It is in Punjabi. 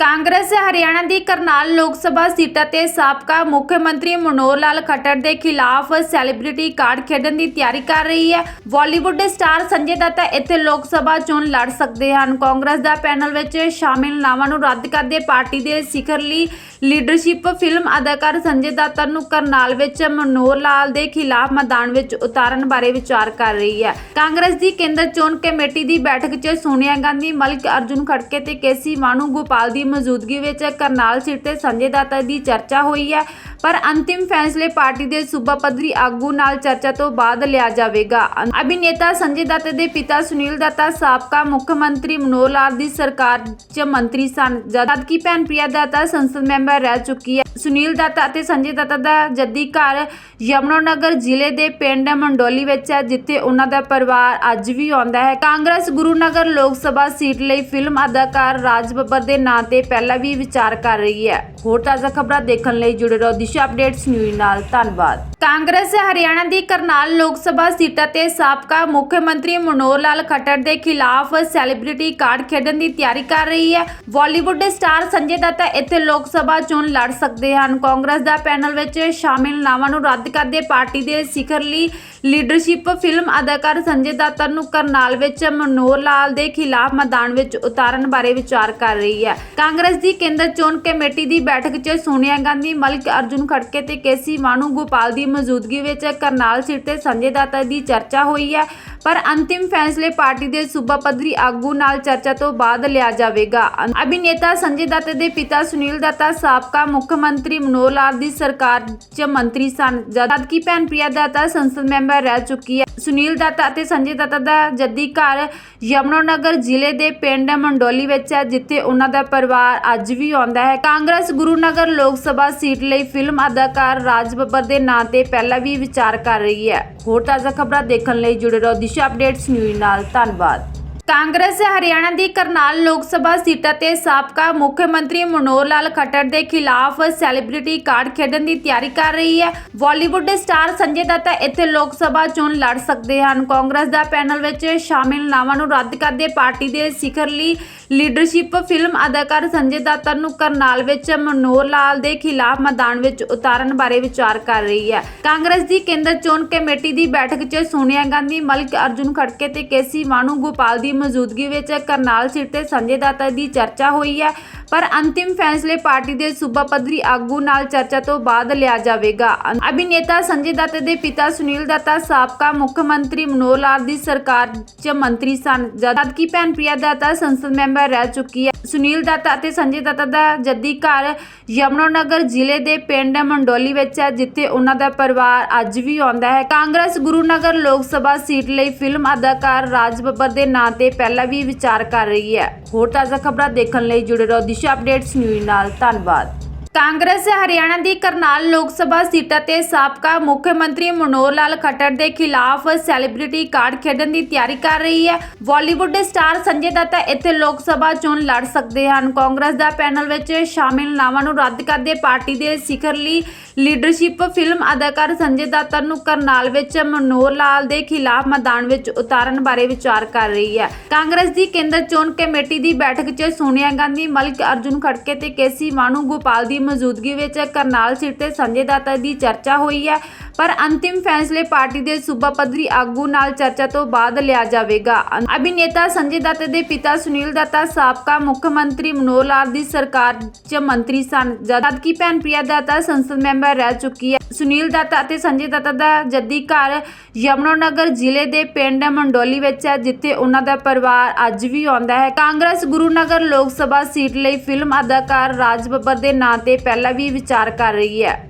ਕਾਂਗਰਸ ਹਰਿਆਣਾ ਦੀ ਕਰਨਾਲ ਲੋਕ ਸਭਾ ਸੀਟਾਂ ਤੇ ਸਾਬਕਾ ਮੁੱਖ ਮੰਤਰੀ ਮਨੋਹਰ ਲਾਲ ਖੱਟਰ ਦੇ ਖਿਲਾਫ ਸੈਲੀਬ੍ਰਿਟੀ ਕਾਰਡ ਖੇਡਣ ਦੀ ਤਿਆਰੀ ਕਰ ਰਹੀ ਹੈ। ਬਾਲੀਵੁੱਡ ਸਟਾਰ ਸੰਜੇ ਦੱਤਾ ਇੱਥੇ ਲੋਕ ਸਭਾ ਚੋਣ ਲੜ ਸਕਦੇ ਹਨ। ਕਾਂਗਰਸ ਦਾ ਪੈਨਲ ਵਿੱਚ ਸ਼ਾਮਿਲ ਨਾਵਾਂ ਨੂੰ ਰੱਦ ਕਰਦੇ ਪਾਰਟੀ ਦੇ ਸਿਖਰਲੀ ਲੀਡਰਸ਼ਿਪ ਫਿਲਮ ਅਦਾਕਾਰ ਸੰਜੇ ਦੱਤਾ ਨੂੰ ਕਰਨਾਲ ਵਿੱਚ ਮਨੋਹਰ ਲਾਲ ਦੇ ਖਿਲਾਫ ਮੈਦਾਨ ਵਿੱਚ ਉਤਾਰਨ ਬਾਰੇ ਵਿਚਾਰ ਕਰ ਰਹੀ ਹੈ। ਕਾਂਗਰਸ ਦੀ ਕੇਂਦਰ ਚੋਣ ਕਮੇਟੀ ਦੀ ਬੈਠਕ 'ਚ ਸੋਨੀਆ ਗਾਂਧੀ, ਮਲਿਕ ਅਰਜੁਨ ਖੜਕੇ ਤੇ ਕੇਸੀ ਮਾਨੂ ਗੋਪਾਲ ਦੀ ਮੌਜੂਦਗੀ ਵਿੱਚ ਕਰਨਾਲ ਸੀਟ ਤੇ ਸੰਜੇ ਦਾਤਾ ਦੀ ਚਰਚਾ ਹੋਈ ਹੈ। ਪਰ ਅੰਤਿਮ ਫੈਸਲੇ ਪਾਰਟੀ ਦੇ ਸੂਬਾ ਪੱਧਰੀ ਆਗੂ ਨਾਲ ਚਰਚਾ ਤੋਂ ਬਾਅਦ ਲਿਆ ਜਾਵੇਗਾ। ਅਭਿਨੇਤਾ ਸੰਜੇ ਦੱਤ ਦੇ ਪਿਤਾ ਸੁਨੀਲ ਦੱਤਾ, ਸਾਬਕਾ ਮੁੱਖ ਮੰਤਰੀ ਮਨੋਹਰ ਲਾਲ ਦੀ ਸਰਕਾਰ 'ਚ ਮੰਤਰੀ ਸਨ। ਜਦਕਿ ਭੈਣ ਪ੍ਰਿਆ ਦੱਤਾ ਸੰਸਦ ਮੈਂਬਰ ਰਹਿ ਚੁੱਕੀ ਹੈ, ਸੁਨੀਲ ਦੱਤਾ ਅਤੇ ਸੰਜੇ ਦੱਤਾ ਦਾ ਜੱਦੀ ਘਰ ਯਮੁਨਾਨਗਰ ਜ਼ਿਲ੍ਹੇ ਦੇ ਪਿੰਡ ਮੰਡੋਲੀ ਵਿੱਚ ਹੈ, ਜਿੱਥੇ ਉਹਨਾਂ ਦਾ ਪਰਿਵਾਰ ਅੱਜ ਵੀ ਆਉਂਦਾ ਹੈ। ਕਾਂਗਰਸ ਗੁਰੂਨਗਰ ਲੋਕ ਸਭਾ ਸੀਟ ਲਈ ਫਿਲਮ ਅਦਾਕਾਰ ਰਾਜ ਬੱਬਰ ਦੇ ਨਾਂ ਤੇ ਪਹਿਲਾਂ ਵੀ ਵਿਚਾਰ ਕਰ ਰਹੀ ਹੈ। ਹੋਰ ਤਾਜ਼ਾ ਖਬਰਾਂ ਦੇਖਣ ਲਈ ਜੁੜੇ ਰਹੋ ਦਿਸ਼ਾ ਅਪਡੇਟਸ ਨਿਊਜ਼ ਨਾਲ। ਧੰਨਵਾਦ। ਕਾਂਗਰਸ ਹਰਿਆਣਾ ਦੀ ਕਰਨਾਲ ਲੋਕ ਸਭਾ ਸੀਟਾਂ ਤੇ ਸਾਬਕਾ ਮੁੱਖ ਮੰਤਰੀ ਮਨੋਹਰ ਲਾਲ ਖੱਟਰ ਦੇ ਖਿਲਾਫ ਸੈਲੀਬ੍ਰਿਟੀ ਕਾਰਡ ਖੇਡਣ ਦੀ ਤਿਆਰੀ ਕਰ ਰਹੀ ਹੈ। ਬਾਲੀਵੁੱਡ ਸਟਾਰ ਸੰਜੇ ਦੱਤ ਇੱਥੇ ਲੋਕ ਸਭਾ ਚੋਣ ਲੜ ਸਕਦੇ ਹਨ। ਕਾਂਗਰਸ ਦਾ ਪੈਨਲ ਵਿੱਚ ਸ਼ਾਮਿਲ ਨਾਵਾਂ ਨੂੰ ਰੱਦ ਕਰਦੇ ਪਾਰਟੀ ਦੇ ਸਿਖਰਲੀ ਲੀਡਰਸ਼ਿਪ ਫਿਲਮ ਅਦਾਕਾਰ ਸੰਜੇ ਦੱਤਾ ਨੂੰ ਕਰਨਾਲ ਵਿੱਚ ਮਨੋਹਰ ਲਾਲ ਦੇ ਖਿਲਾਫ ਮੈਦਾਨ ਵਿੱਚ ਉਤਾਰਨ ਬਾਰੇ ਵਿਚਾਰ ਕਰ ਰਹੀ ਹੈ। ਕਾਂਗਰਸ ਦੀ ਕੇਂਦਰ ਚੋਣ ਕਮੇਟੀ ਦੀ ਬੈਠਕ 'ਚ ਸੋਨੀਆ ਗਾਂਧੀ, ਮਲਿਕ ਅਰਜੁਨ ਖੜਕੇ ਤੇ ਕੇਸੀ ਮਾਨੂ ਗੋਪਾਲ ਦੀ ਮੌਜੂਦਗੀ ਵਿੱਚ ਕਰਨਾਲ ਸੀਟ ਤੇ ਸੰਜੇ ਦਾਤਾ ਦੀ ਚਰਚਾ ਹੋਈ ਹੈ। ਪਰ ਅੰਤਿਮ ਫੈਸਲੇ ਪਾਰਟੀ ਦੇ ਸੂਬਾ ਪੱਧਰੀ ਆਗੂ ਨਾਲ ਚਰਚਾ ਤੋਂ ਬਾਅਦ ਲਿਆ ਜਾਵੇਗਾ। ਅਭਿਨੇਤਾ ਸੰਜੇ ਦੱਤ ਦੇ ਪਿਤਾ ਸੁਨੀਲ ਦੱਤਾ, ਸਾਬਕਾ ਮੁੱਖ ਮੰਤਰੀ ਮਨੋਹਰ ਲਾਲ ਦੀ ਸਰਕਾਰ 'ਚ ਮੰਤਰੀ ਸਨ। ਜਦਕਿ ਭੈਣ ਪ੍ਰਿਆ ਦੱਤਾ ਸੰਸਦ ਮੈਂਬਰ ਰਹਿ ਚੁੱਕੀ ਹੈ। ਸੁਨੀਲ ਦੱਤਾ ਅਤੇ ਸੰਜੇ ਦੱਤਾ ਦਾ ਜੱਦੀ ਘਰ ਯਮੁਨਾਨਗਰ ਜ਼ਿਲ੍ਹੇ ਦੇ ਪਿੰਡ ਮੰਡੋਲੀ ਵਿੱਚ ਹੈ, ਜਿੱਥੇ ਉਹਨਾਂ ਦਾ ਪਰਿਵਾਰ ਅੱਜ ਵੀ ਆਉਂਦਾ ਹੈ। ਕਾਂਗਰਸ ਗੁਰੂਨਗਰ ਲੋਕ ਸਭਾ ਸੀਟ ਲਈ ਫਿਲਮ ਅਦਾਕਾਰ ਰਾਜ ਬੱਬਰ ਦੇ ਨਾਂ ਤੇ ਪਹਿਲਾਂ ਵੀ ਵਿਚਾਰ ਕਰ ਰਹੀ ਹੈ। ਹੋਰ ਤਾਜ਼ਾ ਖਬਰਾਂ ਦੇਖਣ ਲਈ ਜੁੜੇ ਰਹੋ ਦਿਸ਼ਾ ਅਪਡੇਟਸ ਨਿਊਜ਼ ਨਾਲ। ਧੰਨਵਾਦ। ਕਾਂਗਰਸ ਹਰਿਆਣਾ ਦੀ ਕਰਨਾਲ ਲੋਕ ਸਭਾ ਸੀਟਾਂ ਤੇ ਸਾਬਕਾ ਮੁੱਖ ਮੰਤਰੀ ਮਨੋਹਰ ਲਾਲ ਖੱਟਰ ਦੇ ਖਿਲਾਫ ਸੈਲੀਬ੍ਰਿਟੀ ਕਾਰਡ ਖੇਡਣ ਦੀ ਤਿਆਰੀ ਕਰ ਰਹੀ ਹੈ। ਬਾਲੀਵੁੱਡ ਸਟਾਰ ਸੰਜੇ ਦੱਤਾ ਇੱਥੇ ਲੋਕ ਸਭਾ ਚੋਣ ਲੜ ਸਕਦੇ ਹਨ। ਕਾਂਗਰਸ ਦਾ ਪੈਨਲ ਵਿੱਚ ਸ਼ਾਮਿਲ ਨਾਵਾਂ ਨੂੰ ਰੱਦ ਕਰਦੇ ਪਾਰਟੀ ਦੇ ਸਿਖਰਲੀ ਲੀਡਰਸ਼ਿਪ ਫਿਲਮ ਅਦਾਕਾਰ ਸੰਜੇ ਦੱਤਾ ਨੂੰ ਕਰਨਾਲ ਵਿੱਚ ਮਨੋਹਰ ਲਾਲ ਦੇ ਖਿਲਾਫ ਮੈਦਾਨ ਵਿੱਚ ਉਤਾਰਨ ਬਾਰੇ ਵਿਚਾਰ ਕਰ ਰਹੀ ਹੈ। ਕਾਂਗਰਸ ਦੀ ਕੇਂਦਰ ਚੋਣ ਕਮੇਟੀ ਦੀ ਬੈਠਕ 'ਚ ਸੋਨੀਆ ਗਾਂਧੀ, ਮਲਿਕ ਅਰਜੁਨ ਖੜਕੇ ਤੇ ਕੇਸੀ ਮਾਨੂ ਗੋਪਾਲ ਦੀ ਮੌਜੂਦਗੀ ਵਿੱਚ ਕਰਨਾਲ ਸੀਟ ਤੇ ਸੰਜੇ ਦੱਤ ਦੀ ਚਰਚਾ ਹੋਈ ਹੈ। ਪਰ ਅੰਤਿਮ ਫੈਸਲੇ ਪਾਰਟੀ ਦੇ ਸੂਬਾ ਪੱਧਰੀ ਆਗੂ ਨਾਲ ਚਰਚਾ ਤੋਂ ਬਾਅਦ ਲਿਆ ਜਾਵੇਗਾ। ਅਭਿਨੇਤਾ ਸੰਜੇ ਦੱਤ ਦੇ ਪਿਤਾ ਸੁਨੀਲ ਦੱਤਾ, ਸਾਬਕਾ ਮੁੱਖ ਮੰਤਰੀ ਮਨੋਹਰ ਲਾਲ ਦੀ ਸਰਕਾਰ 'ਚ ਮੰਤਰੀ ਸਨ। ਜਦਕਿ ਭੈਣ ਪ੍ਰਿਆ ਦੱਤਾ ਸੰਸਦ ਮੈਂਬਰ ਰਹਿ ਚੁੱਕੀ ਹੈ, ਸੁਨੀਲ ਦੱਤਾ ਅਤੇ ਸੰਜੇ ਦੱਤਾ ਦਾ ਜੱਦੀ ਘਰ ਯਮੁਨਾਨਗਰ ਜ਼ਿਲ੍ਹੇ ਦੇ ਪਿੰਡ ਮੰਡੋਲੀ ਵਿੱਚ ਹੈ, ਜਿੱਥੇ ਉਹਨਾਂ ਦਾ ਪਰਿਵਾਰ ਅੱਜ ਵੀ ਆਉਂਦਾ ਹੈ। ਕਾਂਗਰਸ ਗੁਰੂਨਗਰ ਲੋਕ ਸਭਾ ਸੀਟ ਲਈ ਫਿਲਮ ਅਦਾਕਾਰ ਰਾਜ ਬੱਬਰ ਦੇ ਨਾਂ ਤੇ ਪਹਿਲਾਂ ਵੀ ਵਿਚਾਰ ਕਰ ਰਹੀ ਹੈ। ਹੋਰ ਤਾਜ਼ਾ ਖਬਰਾਂ ਦੇਖਣ ਲਈ ਜੁੜੇ ਰਹੋ ਦਿਸ਼ਾ ਅਪਡੇਟਸ ਨਿਊਜ਼ ਨਾਲ। ਧੰਨਵਾਦ। ਕਾਂਗਰਸ ਹਰਿਆਣਾ ਦੀ ਕਰਨਾਲ ਲੋਕ ਸਭਾ ਸੀਟਾਂ ਤੇ ਸਾਬਕਾ ਮੁੱਖ ਮੰਤਰੀ ਮਨੋਹਰ ਲਾਲ ਖੱਟਰ ਦੇ ਖਿਲਾਫ ਸੈਲੀਬ੍ਰਿਟੀ ਕਾਰਡ ਖੇਡਣ ਦੀ ਤਿਆਰੀ ਕਰ ਰਹੀ ਹੈ। ਬਾਲੀਵੁੱਡ ਸਟਾਰ ਸੰਜੇ ਦੱਤ ਇੱਥੇ ਲੋਕ ਸਭਾ ਚੋਣ ਲੜ ਸਕਦੇ ਹਨ। ਕਾਂਗਰਸ ਦਾ ਪੈਨਲ ਵਿੱਚ ਸ਼ਾਮਿਲ ਨਾਵਾਂ ਨੂੰ ਰੱਦ ਕਰਦੇ ਪਾਰਟੀ ਦੇ ਸਿਖਰਲੀ ਲੀਡਰਸ਼ਿਪ ਫਿਲਮ ਅਦਾਕਾਰ ਸੰਜੇ ਦੱਤ ਨੂੰ ਕਰਨਾਲ ਵਿੱਚ ਮਨੋਹਰ ਲਾਲ ਦੇ ਖਿਲਾਫ ਮੈਦਾਨ ਵਿੱਚ ਉਤਾਰਨ ਬਾਰੇ ਵਿਚਾਰ ਕਰ ਰਹੀ ਹੈ। ਕਾਂਗਰਸ ਦੀ ਕੇਂਦਰ ਚੋਣ ਕਮੇਟੀ ਦੀ ਬੈਠਕ 'ਚ ਸੋਨੀਆ ਗਾਂਧੀ, ਮਲਿਕ ਅਰਜੁਨ ਖੜਕੇ ਤੇ ਕੇਸੀ ਮਾਨੂ ਗੋਪਾਲ ਦੀ ਦੀ ਮੌਜੂਦਗੀ ਵਿੱਚ ਕਰਨਾਲ ਸੀਟ ਤੇ ਸੰਜੇ ਦਾਤਾ ਦੀ ਚਰਚਾ ਹੋਈ ਹੈ। ਪਰ ਅੰਤਿਮ ਫੈਸਲੇ ਪਾਰਟੀ ਦੇ ਸੂਬਾ ਪੱਧਰੀ ਆਗੂ ਨਾਲ ਚਰਚਾ ਤੋਂ ਬਾਅਦ ਲਿਆ ਜਾਵੇਗਾ। ਅਭਿਨੇਤਾ ਸੰਜੇ ਦੱਤ ਦੇ ਪਿਤਾ ਸੁਨੀਲ ਦੱਤਾ, ਸਾਬਕਾ ਮੁੱਖ ਮੰਤਰੀ ਮਨੋਹਰ ਲਾਲ ਦੀ ਸਰਕਾਰ 'ਚ ਮੰਤਰੀ ਸਨ। ਜਦਕਿ ਭੈਣ ਪ੍ਰਿਆ ਦੱਤਾ ਸੰਸਦ ਮੈਂਬਰ ਰਹਿ ਚੁੱਕੀ ਹੈ, ਸੁਨੀਲ ਦੱਤਾ ਅਤੇ ਸੰਜੇ ਦੱਤਾ ਦਾ ਜੱਦੀ ਘਰ ਯਮੁਨਾਨਗਰ ਜ਼ਿਲ੍ਹੇ ਦੇ ਪਿੰਡ ਮੰਡੋਲੀ ਵਿੱਚ ਹੈ, ਜਿੱਥੇ ਉਹਨਾਂ ਦਾ ਪਰਿਵਾਰ ਅੱਜ ਵੀ ਆਉਂਦਾ ਹੈ। ਕਾਂਗਰਸ ਗੁਰੂਨਗਰ ਲੋਕ ਸਭਾ ਸੀਟ ਲਈ ਫਿਲਮ ਅਦਾਕਾਰ ਰਾਜ ਬੱਬਰ ਦੇ ਨਾਂ ਤੇ ਪਹਿਲਾਂ ਵੀ ਵਿਚਾਰ ਕਰ ਰਹੀ ਹੈ।